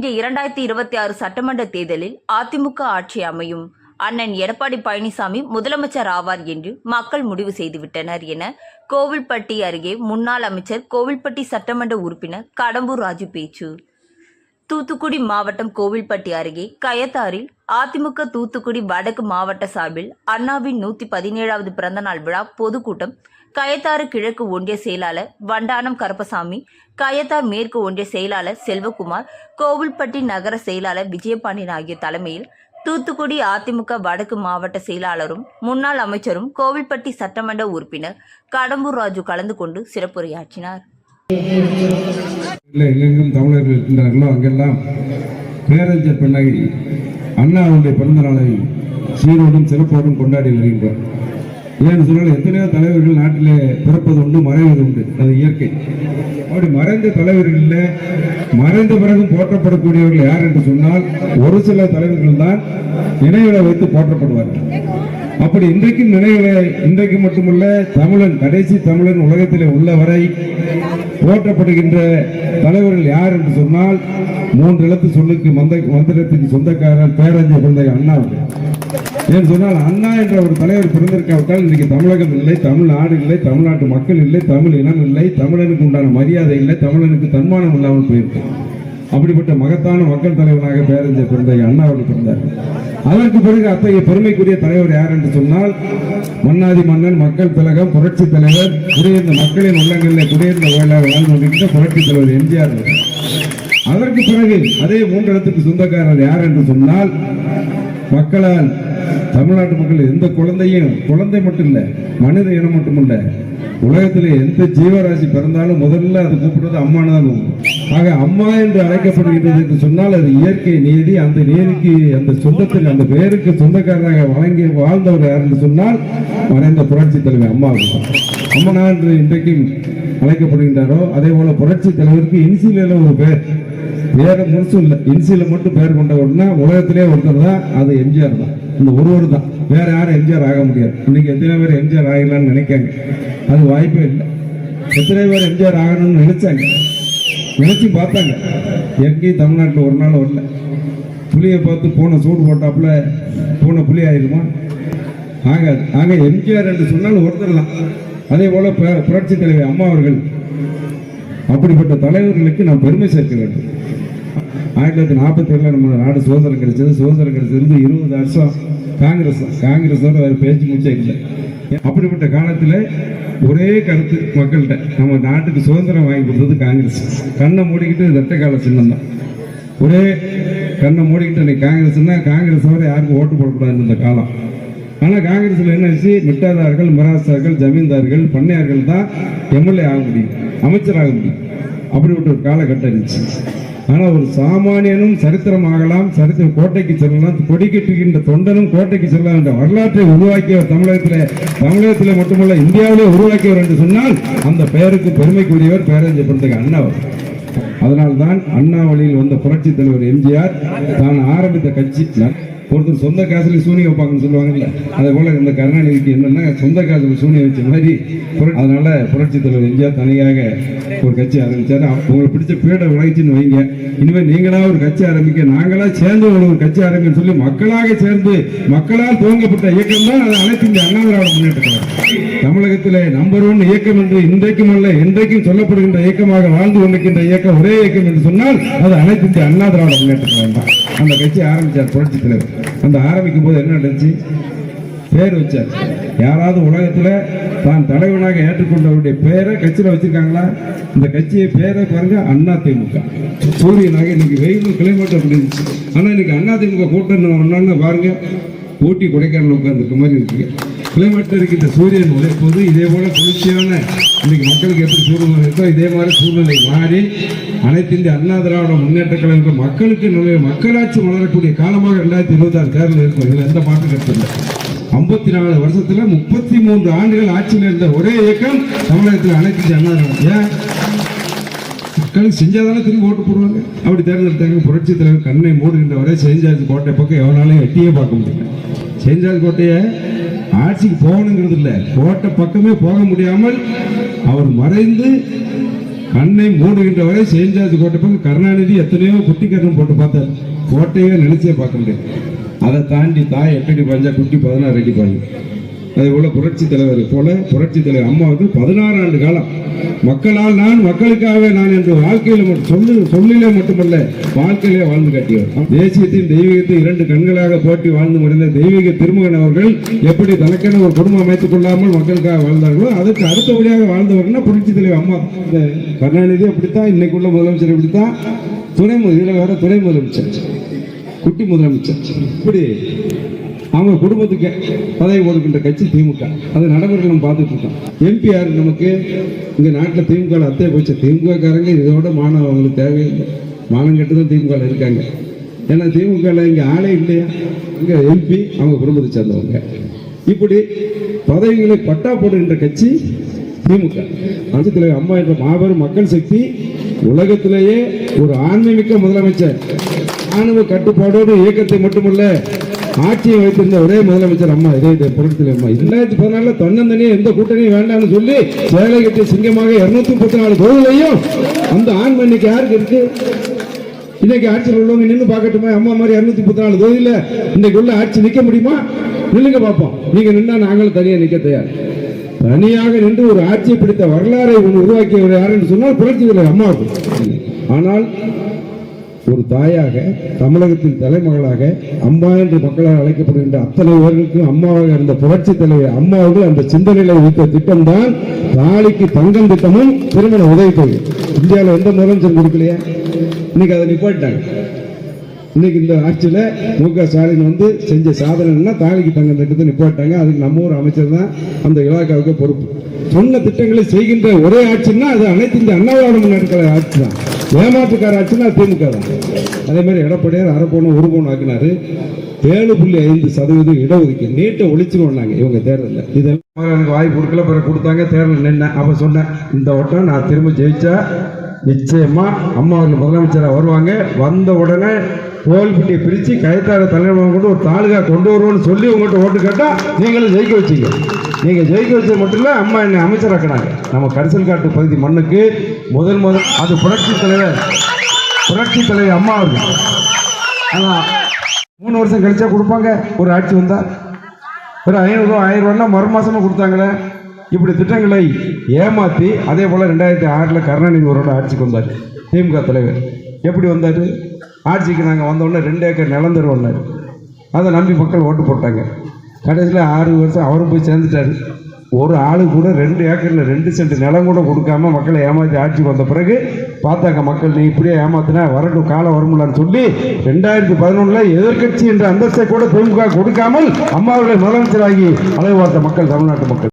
வருகின்ற இரண்டாயிரத்தி இருபத்தி ஆறு சட்டமன்ற தேர்தலில் அதிமுக ஆட்சி அமையும். அண்ணன் எடப்பாடி பழனிசாமி முதலமைச்சர் ஆவார் என்று மக்கள் முடிவு செய்துவிட்டனர் என கோவில்பட்டி அருகே முன்னாள் அமைச்சர் கோவில்பட்டி சட்டமன்ற உறுப்பினர் கடம்பூர் ராஜு பேச்சு. தூத்துக்குடி மாவட்டம் கோவில்பட்டி அருகே கயத்தாரில் அதிமுக தூத்துக்குடி வடக்கு மாவட்ட சார்பில் அண்ணாவின் நூத்தி பதினேழாவது பிறந்தநாள் விழா பொதுக்கூட்டம். கயத்தாறு கிழக்கு ஒன்றிய செயலாளர் வண்டானம் கருப்பசாமி கயத்தார் மேற்கு ஒன்றிய செயலாளர் செல்வகுமார் கோவில்பட்டி நகர செயலாளர் விஜயபாண்டியன் ஆகிய தலைமையில் தூத்துக்குடி அதிமுக வடக்கு மாவட்ட செயலாளரும் முன்னாள் அமைச்சரும் கோவில்பட்டி சட்டமன்ற உறுப்பினர் கடம்பூர் ராஜு கலந்து கொண்டு சிறப்புரையாற்றினார். எங்கெங்கும் தமிழர்கள் இருக்கின்றார்களோ அங்கெல்லாம் பேரறிஞர் அண்ணா அண்ணாவுடைய பிறந்த நாளை சீரோடும் சிறப்போடும் கொண்டாடி வருகின்றோம் ஏன்னு சொன்னால் எத்தனையோ தலைவர்கள் நாட்டிலே பிறப்பது உண்டு மறைவது உண்டு அது இயற்கை. அப்படி மறைந்த தலைவர்களில் மறைந்த பிறகு போற்றப்படக்கூடியவர்கள் யார் என்று சொன்னால் ஒரு சில தலைவர்கள் தான் நினைவுகளை வைத்து போற்றப்படுவார்கள். அப்படி இன்றைக்கும் நினைவுகளை இன்றைக்கு மட்டுமல்ல தமிழன் கடைசி தமிழன் உலகத்திலே உள்ளவரை போற்றப்படுகின்ற தலைவர்கள் யார் என்று சொன்னால் மூன்று எழுத்து சொல்லுக்கு மந்த மந்திரத்தின் சொந்தக்காரர் பேரஞ்ச குழந்தை அண்ணா ஏன் சொன்னால் அண்ணா என்ற ஒரு தலைவர் பிறந்திருக்காவிட்டால் இன்னைக்கு தமிழகம் இல்லை தமிழ்நாடு இல்லை தமிழ்நாட்டு மக்கள் இல்லை தமிழ் இனம் இல்லை தமிழனுக்கு உண்டான மரியாதை இல்லை தமிழனுக்கு தன்மானம் இல்லாமல் போயிருக்கு. அப்படிப்பட்ட மகத்தான மக்கள் தலைவனாக பேரஞ்சர் பிறந்த அண்ணா அவர்கள் பிறந்தார் அதற்கு பிறகு அத்தகைய பெருமைக்குரிய தலைவர் யார் என்று சொன்னால் மன்னாதி மன்னன் மக்கள் திலகம் புரட்சி தலைவர் குடியிருந்த மக்களின் உள்ளங்களில் குடியிருந்த வேளாண் வாழ்ந்து கொண்டிருந்த புரட்சி தலைவர் எம்ஜிஆர் அதற்கு பிறகு அதே மூன்றஇடத்துக்கு சொந்தக்காரர் யார் என்று சொன்னால் மக்களால் தமிழ்நாட்டு மக்கள் எந்த குழந்தையும் குழந்தை மட்டும் இல்ல மனித இனம் மட்டும் இல்ல உலகத்திலே எந்த ஜீவராசி பிறந்தாலும் முதல்ல அது கூப்பிடுறது அம்மானு தான் கூப்பிடும். ஆக அம்மா என்று அழைக்கப்படுகிறது என்று சொன்னால் அது இயற்கை நீதி. அந்த நீதிக்கு அந்த சொந்தத்தில் அந்த பெயருக்கு சொந்தக்காரராக வழங்கி வாழ்ந்தவர் யார் என்று சொன்னால் மறைந்த புரட்சி தலைவர் அம்மா அம்மனா என்று இன்றைக்கும் அழைக்கப்படுகின்றாரோ அதே போல புரட்சி தலைவருக்கு இன்சிலில் ஒரு பேர். பேர முழுசும் இல்லை. இன்சியில் மட்டும் பேர் கொண்டவர்னா உலகத்திலே ஒருத்தர் தான். அது எம்ஜிஆர் தான். இந்த ஒருவர் தான். வேற யாரும் எம்ஜிஆர் ஆக முடியாது. இன்னைக்கு எத்தனை பேர் எம்ஜிஆர் ஆகலாம்னு நினைக்காங்க. அது வாய்ப்பே இல்லை. எத்தனை பேர் எம்ஜிஆர் ஆகணும்னு நினைச்சாங்க. நினைச்சு பார்த்தாங்க. எங்கேயும் தமிழ்நாட்டில் ஒரு நாள் வரல. புளியை பார்த்து பூனை சூடு போட்டாப்புல பூனை புளி ஆயிருமா? ஆகாது. ஆக எம்ஜிஆர் என்று சொன்னால் ஒருத்தரலாம் அதே போல் புரட்சி தலைவர் அம்மா அவர்கள். அப்படிப்பட்ட தலைவர்களுக்கு நாம் பெருமை சேர்க்க வேண்டும். ஆயிரத்தி தொள்ளாயிரத்தி நாற்பத்தி ஏழில் நம்ம நாடு சுதந்திரம் கிடைச்சது. சுதந்திரம் கிடைச்சது இருபது வருஷம் காங்கிரஸ் காங்கிரஸோட பேச்சு மூச்சே இல்லை. அப்படிப்பட்ட காலத்தில் ஒரே கருத்து மக்கள்கிட்ட. நம்ம நாட்டுக்கு சுதந்திரம் வாங்கி கொடுத்தது காங்கிரஸ். கண்ணை மூடிக்கிட்டு தட்டைக்கால கால சின்னம் தான் ஒரே கண்ணை மூடிக்கிட்டு இன்னைக்கு காங்கிரஸ்னா காங்கிரஸ் வர யாருக்கும் ஓட்டு போடக்கூடாதுன்னு இந்த காலம். ஆனால் காங்கிரஸில் என்ன ஆச்சு? மிட்டாதார்கள் மிராசார்கள் ஜமீன்தார்கள் பண்ணையார்கள் தான் எம்எல்ஏ ஆக முடியும் அமைச்சராக முடியும். அப்படிப்பட்ட ஒரு காலகட்டம் இருந்துச்சு. ஆனால் ஒரு சாமானியனும் சரித்திரம் ஆகலாம் சரித்திரம் கோட்டைக்கு செல்லலாம் கொடிக்கிட்டுகின்ற தொண்டனும் கோட்டைக்கு செல்லலாம் என்ற வரலாற்றை உருவாக்கியவர் தமிழகத்தில் தமிழகத்தில் மட்டுமல்ல இந்தியாவிலே உருவாக்கியவர் என்று சொன்னால் அந்த பெயருக்கு பெருமைக்குரியவர் பேரறிஞர் பிறந்தக அண்ணாவர் அதனால்தான் அண்ணா வழியில் வந்த புரட்சி தலைவர் எம்ஜிஆர் தான் ஆரம்பித்த கட்சி. ஒருத்தர் சொந்த காசுல சூனிய வைப்பாங்கன்னு சொல்லுவாங்கல்ல அதே போல இந்த கருணாநிதிக்கு என்னன்னா சொந்த காசுல சூனிய வச்ச மாதிரி அதனால புரட்சி தலைவர் எம்ஜிஆர் தனியாக ஒரு கட்சி ஆரம்பிச்சாரு. உங்களுக்கு பிடிச்ச பேட விளைச்சின்னு வைங்க. இனிமேல் நீங்களா ஒரு கட்சி ஆரம்பிக்க நாங்களா சேர்ந்து ஒரு கட்சி ஆரம்பிக்க சொல்லி மக்களாக சேர்ந்து மக்களால் துவங்கப்பட்ட இயக்கம் தான் அது அனைத்து இந்த அண்ணா திராவிட முன்னேற்ற தமிழகத்தில் நம்பர் ஒன் இயக்கம் என்று இன்றைக்கும் அல்ல என்றைக்கும் சொல்லப்படுகின்ற இயக்கமாக வாழ்ந்து கொண்டிருக்கின்ற இயக்கம் ஒரே இயக்கம் என்று சொன்னால் அது அனைத்து இந்த அண்ணா திராவிட முன்னேற்ற தான். அந்த கட்சி ஆரம்பிச்சார் புரட்சி தலைவர். அந்த ஆரம்பிக்கும் போது என்ன நடந்துச்சு? பேர் வச்சார் யாராவது உலகத்தில் தான் தலைவனாக ஏற்றுக்கொண்டவருடைய பேரை கட்சியில் வச்சிருக்காங்களா? இந்த கட்சியை பேரை பாருங்க அண்ணா திமுக. சூரியனாக இன்னைக்கு வெயில் கிளைமேட் அப்படி இருந்துச்சு. ஆனால் இன்னைக்கு அண்ணா திமுக கூட்டம் ஒன்னான்னு பாருங்க ஊட்டி கொடைக்கானல் உட்காந்துருக்க மாதிரி இருக்குது கிளைமேட்டில் இருக்கின்ற சூரியன் உழைப்பது இதே போல குளிர்ச்சியான இன்னைக்கு மக்களுக்கு எப்படி சூழ்நிலை இருக்கோ இதே மாதிரி சூழ்நிலை மாறி அனைத்து இந்திய அண்ணா திராவிட முன்னேற்ற கழகம் மக்களுக்கு நல்ல மக்களாட்சி வளரக்கூடிய காலமாக ரெண்டாயிரத்தி இருபத்தாறு தேர்தல் இருக்கும். இதில் எந்த மாற்று கருத்து ஐம்பத்தி நாலு வருஷத்துல முப்பத்தி மூன்று ஆண்டுகள் ஆட்சியில் இருந்த ஒரே இயக்கம் தமிழகத்தில் அனைத்து அண்ணா திராவிட. ஏன்? மக்களுக்கு செஞ்சாதானே திரும்பி ஓட்டு போடுவாங்க. அப்படி தேர்ந்தெடுத்தாங்க புரட்சி தலைவர் கண்ணை மூடுகின்ற வரை செஞ்சாஜ் கோட்டை பக்கம் எவனாலையும் எட்டியே பார்க்க முடியல. செஞ்சாஜ் கோட்டையை ஆட்சிக்கு போகணுங்கிறது இல்லை. கோட்டை பக்கமே போக முடியாமல் அவர் மறைந்து கண்ணை மூடுகின்ற வரை செஞ்சாச்சு கோட்டை பக்கம் கருணாநிதி எத்தனையோ குட்டி கட்டணம் போட்டு பார்த்தார். கோட்டையே நினைச்சே பார்க்க முடியாது. அதை தாண்டி தாய் எட்டடி பாஞ்சா குட்டி பதினாறு அடி பாஞ்சு அதே போல புரட்சி தலைவர் போல புரட்சி தலைவர் அம்மா வந்து பதினாறு ஆண்டு காலம். மக்களால் நான் மக்களுக்காகவே நான் என்று வாழ்க்கையில மட்டும் சொல்லு சொல்லிலே மட்டுமல்ல வாழ்க்கையிலே வாழ்ந்து கட்டியவர். தேசியத்தின் தெய்வீகத்தை இரண்டு கண்களாக போட்டி வாழ்ந்து முடிந்த தெய்வீக திருமகன் அவர்கள் எப்படி தனக்கென ஒரு குடும்பம் அமைத்துக் கொள்ளாமல் மக்களுக்காக வாழ்ந்தார்களோ அதுக்கு அடுத்தபடியாக வாழ்ந்தவர்கள்னா புரட்சி தலைவர் அம்மா. இந்த கருணாநிதி அப்படித்தான் இன்னைக்குள்ள முதலமைச்சர் இப்படித்தான் துணை இதில் வேற துணை முதலமைச்சர். குட்டி முதலமைச்சர். இப்படி அவங்க குடும்பத்துக்கு பதவி கொடுக்கின்ற கட்சி திமுக. அது நடைமுறைகள் நம்ம பார்த்துட்டு இருக்கோம். எம்பி யார் நமக்கு இங்கே நாட்டில் திமுக அத்தைய போச்சு. திமுகக்காரங்க இதோட மானம் அவங்களுக்கு தேவையில்லை. மானம் கட்டு தான் திமுக இருக்காங்க. ஏன்னா திமுக இங்கே ஆளே இல்லையா? இங்கே எம்பி அவங்க குடும்பத்தை சேர்ந்தவங்க. இப்படி பதவிகளை பட்டா போடுகின்ற கட்சி திமுக. அஞ்சத்தில் அம்மா என்ற மாபெரும் மக்கள் சக்தி உலகத்திலேயே ஒரு ஆன்மீமிக்க முதலமைச்சர். ஆணவ கட்டுப்பாடோடு இயக்கத்தை மட்டுமல்ல ஆட்சியை வைத்திருந்த ஒரே முதலமைச்சர் அம்மா இதே இதே புரட்சியில் அம்மா. இரண்டாயிரத்தி பதினாலுல தன்னந்தனியே எந்த கூட்டணியும் வேண்டாம்னு சொல்லி சேலை கட்டிய சிங்கமாக இருநூத்தி முப்பத்தி நாலு தொகுதியிலையும் அந்த ஆண் இன்னைக்கு யாருக்கு இருக்கு? இன்னைக்கு ஆட்சியில் உள்ளவங்க நின்று பார்க்கட்டுமா? அம்மா மாதிரி இருநூத்தி முப்பத்தி நாலு தொகுதியில இன்னைக்கு உள்ள ஆட்சி நிக்க முடியுமா? நில்லுங்க பார்ப்போம். நீங்க நின்னா நாங்களும் தனியா நிக்க தயார். தனியாக நின்று ஒரு ஆட்சியை பிடித்த வரலாறை ஒன்று உருவாக்கியவர் யாருன்னு சொன்னால் புரட்சி தலைவர் அம்மாவுக்கு. ஆனால் ஒரு தாயாக தமிழகத்தின் தலைமகளாக அம்மா என்று மக்களால் அழைக்கப்படுகின்ற அத்தனை பேர்களுக்கும் அம்மாவாக இருந்த புரட்சி தலைவர் அம்மாவுக்கு அந்த சிந்தனையில வைத்த திட்டம் தான் தாலிக்கு தங்கம் திட்டமும் திருமண உதவித்தொகை இந்தியாவில் எந்த முதலமைச்சர் கொடுக்கலையா? இன்னைக்கு அதை நிப்பாட்டாங்க இன்னைக்கு இந்த ஆட்சியில் மு க ஸ்டாலின் வந்து செஞ்ச சாதனைன்னா தாலிக்கு தங்கம் திட்டத்தை நிப்பாட்டாங்க அதுக்கு நம்ம ஊர் அமைச்சர் தான் அந்த இலாக்காவுக்கு பொறுப்பு. சொன்ன திட்டங்களை செய்கின்ற ஒரே ஆட்சின்னா அது அனைத்து இந்த அண்ணாவாத முன்னேற்ற ஆட்சி தான். ஏமாற்றுக்கார ஆச்சுன்னா திமுக தான். அதே மாதிரி எடப்பாடியார் அரை பவுன் ஒரு பவுன் ஆக்கினாரு. ஏழு புள்ளி ஐந்து சதவீதம் இடஒதுக்கீடு. நீட்டை ஒழிச்சுன்னு இவங்க தேர்தலில். இதெல்லாம் எனக்கு வாய்ப்பு கொடுக்கல பிறகு கொடுத்தாங்க தேர்தல் நின்னேன் அப்போ சொன்னேன் இந்த வட்டம் நான் திரும்ப ஜெயிச்சா நிச்சயமா அம்மா அவர்கள் முதலமைச்சராக வருவாங்க. வந்த உடனே கோவில்பட்டியை பிரித்து கைத்தார தலைவர் கொண்டு ஒரு தாலுகா கொண்டு வருவோம்னு சொல்லி உங்கள்கிட்ட ஓட்டு கேட்டால் நீங்களும் ஜெயிக்க வச்சிங்க. நீங்கள் ஜெயிக்க வச்சது மட்டும் இல்லை அம்மா என்னை அமைச்சராக்கினாங்க நம்ம கரிசல் காட்டு பகுதி மண்ணுக்கு முதல் முதல் அது புரட்சி தலைவர் புரட்சி தலைவர் அம்மா அவர்கள். ஆனால் மூணு வருஷம் கழிச்சா கொடுப்பாங்க ஒரு ஆட்சி வந்தால் ஒரு ஐநூறுரூவா ஆயிரம் ரூபான்னா மறு மாதமாக கொடுத்தாங்களே. இப்படி திட்டங்களை ஏமாற்றி அதே போல் ரெண்டாயிரத்தி ஆறில் கருணாநிதி அவரோட ஆட்சிக்கு வந்தார் திமுக தலைவர். எப்படி வந்தார்? ஆட்சிக்கு நாங்கள் வந்தோடனே ரெண்டு ஏக்கர் நிலம் தருவோம்னாரு. அதை நம்பி மக்கள் ஓட்டு போட்டாங்க. கடைசியில் ஆறு வருஷம் அவரும் போய் சேர்ந்துட்டாரு. ஒரு ஆளு கூட ரெண்டு ஏக்கரில் ரெண்டு சென்ட் நிலம் கூட கொடுக்காம மக்களை ஏமாற்றி ஆட்சிக்கு வந்த பிறகு பார்த்தாங்க மக்கள் நீ இப்படியே ஏமாத்தினா வரட்டும் காலம் வரும்லான்னு சொல்லி ரெண்டாயிரத்தி பதினொன்றில் எதிர்க்கட்சி என்ற அந்தஸ்தை கூட திமுக கொடுக்காமல் அம்மாவுடைய முதலமைச்சராகி அலைவு பார்த்த மக்கள் தமிழ்நாட்டு மக்கள்.